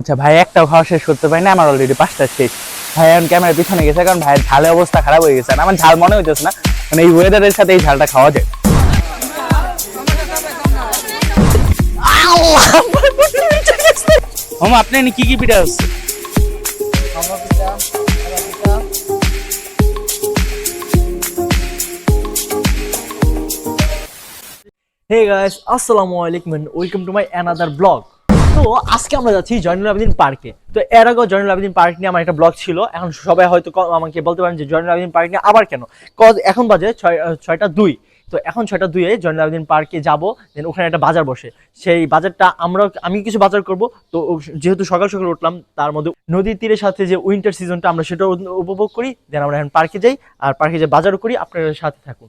আচ্ছা ভাই একটাও খাওয়া শেষ করতে পারি না, আমার অলরেডি পাঁচটা শেষ। ভাই, এখন ক্যামেরার পিছনে গেছে, কারণ ভাইয়ের ঝালের অবস্থা খারাপ হয়ে গেছে আমার ঝাল মনে হইতেছে না। মানে এই ওয়েদারের সাথে এই ঝালটা খাওয়া যায়। হোম আপনি কি কি পিঠা হচ্ছে? হে গাইস আসসালামু আলাইকুম welcome to my another vlog তো আজকে আমরা যাচ্ছি জয়নুল আবেদিন পার্কে। তো এর আগেও জয়নুল আবেদিন পার্ক নিয়ে আমার একটা ব্লগ ছিল, এখন সবাই হয়তো আমাকে বলতে পারেন যে জয়নুল আবেদিন পার্ক নিয়ে আবার কেন? কজ এখন বাজে ছয় ছয়টা দুই। তো এখন ছয়টা দুইয়ে জয়নুল আবেদিন পার্কে যাব, দেন ওখানে একটা বাজার বসে। সেই বাজারটা আমরা আমি কিছু বাজার করব, তো যেহেতু সকাল সকাল উঠলাম, তার মধ্যে নদীর তীরের সাথে যে উইন্টার সিজনটা আমরা সেটা উপভোগ করি, দেন আমরা এখন পার্কে যাই, আর পার্কে যে বাজারও করি আপনারা সাথে থাকুন।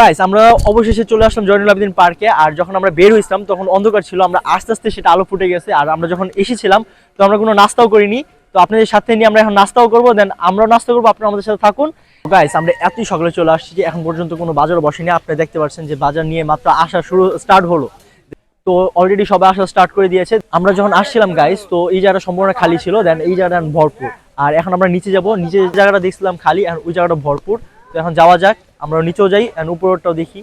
গাইস আমরা অবশেষে চলে আসলাম জয়নুল আবেদিন পার্কে, আর যখন আমরা বের হয়েছিলাম, তখন অন্ধকার ছিল, আমরা আস্তে আস্তে সেটা আলো ফুটে গেছে, আর আমরা যখন এসেছিলাম, তো আমরা কোনো নাস্তাও করিনি। তো আপনাদের সাথে নিয়ে আমরা এখন নাস্তাও করব দেন আমরাও নাস্তা করব, আপনারা আমাদের সাথে থাকুন। গাইস আমরা এতই সকালে চলে আসছি যে এখন পর্যন্ত কোনো বাজার বসেনি, আপনি দেখতে পাচ্ছেন যে বাজার নিয়ে মাত্র আসা শুরু স্টার্ট হলো। তো অলরেডি সবাই আসা স্টার্ট করে দিয়েছে। আমরা যখন আসছিলাম গাইস তো এই জায়গাটা সম্পূর্ণ খালি ছিল দেন এই জায়গাটা ভরপুর। আর এখন আমরা নিচে যাব নিচে জায়গাটা দেখছিলাম খালি, আর ওই জায়গাটা ভরপুর। তো এখন যাওয়া যাক। আমরা নিচেও যাই আর উপরটাও দেখি।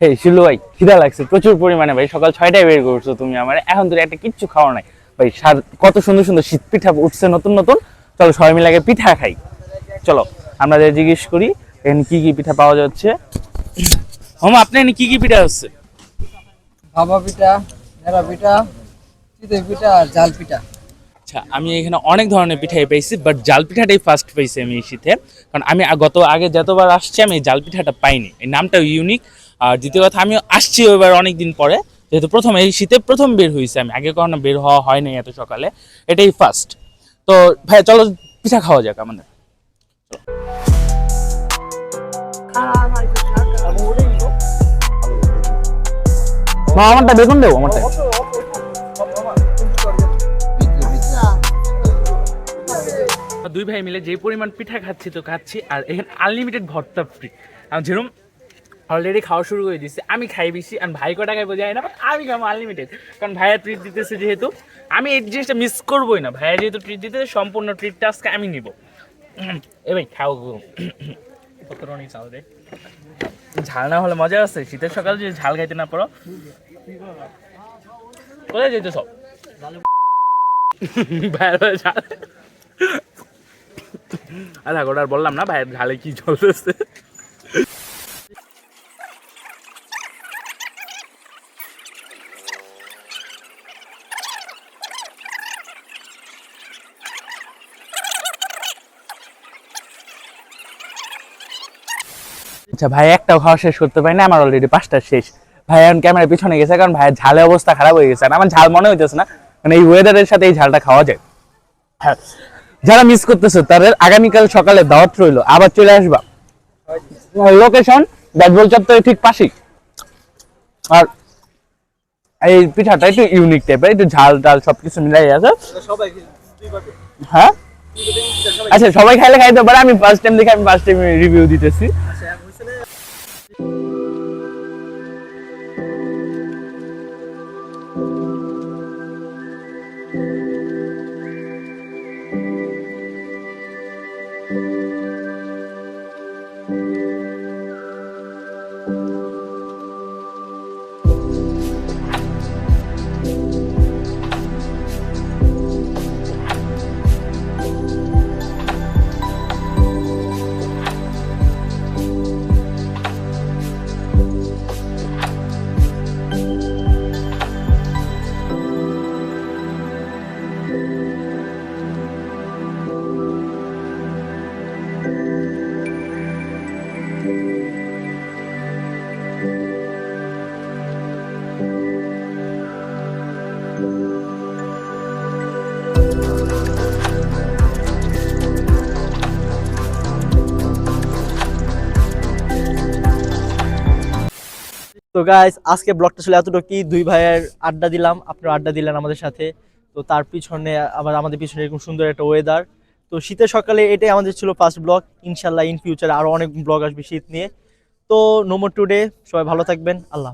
হে শিলু ভাই খিদা লাগছে প্রচুর পরিমাণে ভাই সকাল ছয়টায় বের করছ তুমি আমার। এখন তো একটা কিচ্ছু খাওয়া নাই। ভাই সার- কত সুন্দর সুন্দর শীত পিঠা উঠছে নতুন নতুন। চলো সবাই মিলে আগে পিঠা খাই। চলো আমরা যে জিজ্ঞেস করি এখানে কি কি পিঠা পাওয়া যাচ্ছে? হোম আপনি এনে কি কি পিঠা হচ্ছে? ভাপা পিঠা নেড়া পিঠা চিতই পিঠা আর জাল পিঠা। আচ্ছা আমি এখানে অনেক ধরনের পিঠাই পেয়েছি বাট জাল পিঠাটাই ফার্স্ট পেয়েছি আমি এই শীতে। কারণ আমি গত আগে যতবার আসছি আমি এই জাল পিঠাটা পাইনি। এই নামটাও ইউনিক আর দ্বিতীয় কথা আমি আসছি এবার অনেক দিন পরে। যেহেতু প্রথম এই শীতে প্রথম বের হয়েছে আমি। আগে কখনো বের হওয়া হয়নি এত সকালে। এটাই ফার্স্ট তো ভাই চলো পিঠা খাওয়া যাক আমাদের। মা আমারটা বেগুন দেবো আমারটা। দুই ভাই মিলে যে পরিমাণ পিঠা খাচ্ছি তো খাচ্ছি আর এখানে আনলিমিটেড ভর্তা ফ্রি আমি যেরকম অলরেডি খাওয়া শুরু করে দিচ্ছি আমি খাই বেশি আর ভাই কটা খাইবো যাই না আমি খাব আনলিমিটেড কারণ ভাইয়া ট্রিট দিতেছে যেহেতু আমি এই জিনিসটা মিস করবোই না। ভাইয়া যেহেতু ট্রিট দিতেছে সম্পূর্ণ ট্রিটটা আজকে আমি নিব। এ ভাই খাও। কত চাল রে ঝাল না হলে মজা আছে শীতের সকালে যদি ঝাল খাইতে না পারো। কোথায় যেতে সব ভাইয়ের ভাই ঝাল। আচ্ছা ওটা আর বললাম না, ভাইয়ের ঝালে কি চলতেছে আচ্ছা ভাই, একটাও খাওয়া শেষ করতে পারি না আমার অলরেডি পাঁচটা শেষ। ভাই, এখন ক্যামেরার পিছনে গেছে, কারণ ভাইয়ের ঝালের অবস্থা খারাপ হয়ে গেছে, আর আমার ঝাল মনে হইতেছে না মানে এই ওয়েদারের সাথে এই ঝালটা খাওয়া যায়। হ্যাঁ যারা মিস করতেছো, তাদের আগামীকাল সকালে দাওয়াত রইল। আবার চলে আসবা। লোকেশন ব্যাটবল চত্বরের ঠিক পাশেই। আর এই পিঠাটা একটু ইউনিক টাইপের একটু ঝাল ডাল সবকিছু মিলাই আছে। হ্যাঁ? আচ্ছা সবাই খাইলে খাইতে পারে, আমি ফার্স্ট টাইম দেখে, আমি ফার্স্ট টাইম রিভিউ দিতেছি। গাইস আজকে ব্লগটা ছিল এতটুকুই। দুই ভাইয়ের আড্ডা দিলাম, আপনারা আড্ডা দিলেন আমাদের সাথে। তো তার পিছনে আবার আমাদের পিছনে এরকম সুন্দর একটা ওয়েদার তো শীতের সকালে এটাই আমাদের ছিল ফার্স্ট ব্লগ ইনশাল্লাহ ইন ফিউচার আরও অনেক ব্লগ আসবে শীত নিয়ে। তো নোমর টুডে সবাই ভালো থাকবেন, আল্লাহ